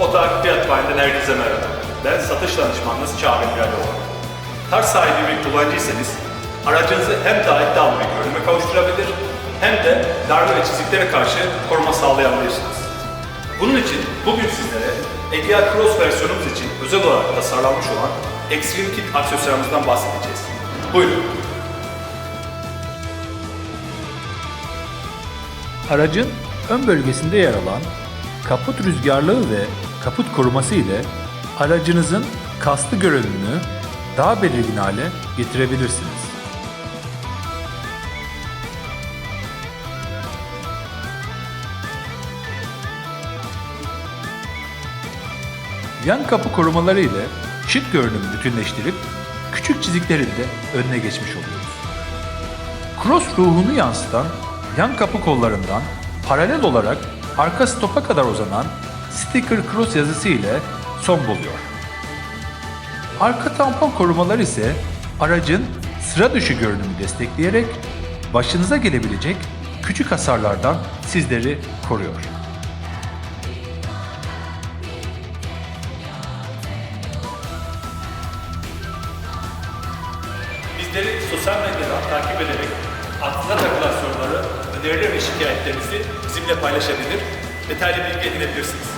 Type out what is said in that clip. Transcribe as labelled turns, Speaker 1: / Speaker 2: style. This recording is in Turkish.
Speaker 1: Otopark Fiyat Bayi'nden herkese merhaba. Ben satış danışmanınız Çağrı Miraloğlu. Tar sahibi bir kullanıcıysanız aracınızı hem daha iddialı bir kavuşturabilir hem de darbe ve çiziklere karşı koruma sağlayabilirsiniz. Bunun için bugün sizlere Egea Cross versiyonumuz için özel olarak tasarlanmış olan Extreme Kit aksesuarımızdan bahsedeceğiz. Buyurun.
Speaker 2: Aracın ön bölgesinde yer alan kaput rüzgarlığı ve kaput koruması ile aracınızın kaslı görünümünü daha belirgin hale getirebilirsiniz. Yan kapı korumaları ile şık görünümü bütünleştirip küçük çiziklerin de önüne geçmiş oluyoruz. Cross ruhunu yansıtan yan kapı kollarından paralel olarak arka stopa kadar uzanan sticker cross yazısı ile son buluyor. Arka tampon korumalar ise aracın sıra dışı görünümü destekleyerek başınıza gelebilecek küçük hasarlardan sizleri koruyor.
Speaker 1: Bizleri sosyal medyadan takip ederek aklına takılan soruları, öneriler ve şikayetlerinizi bizimle paylaşabilir, detaylı bilgi edinebilirsiniz.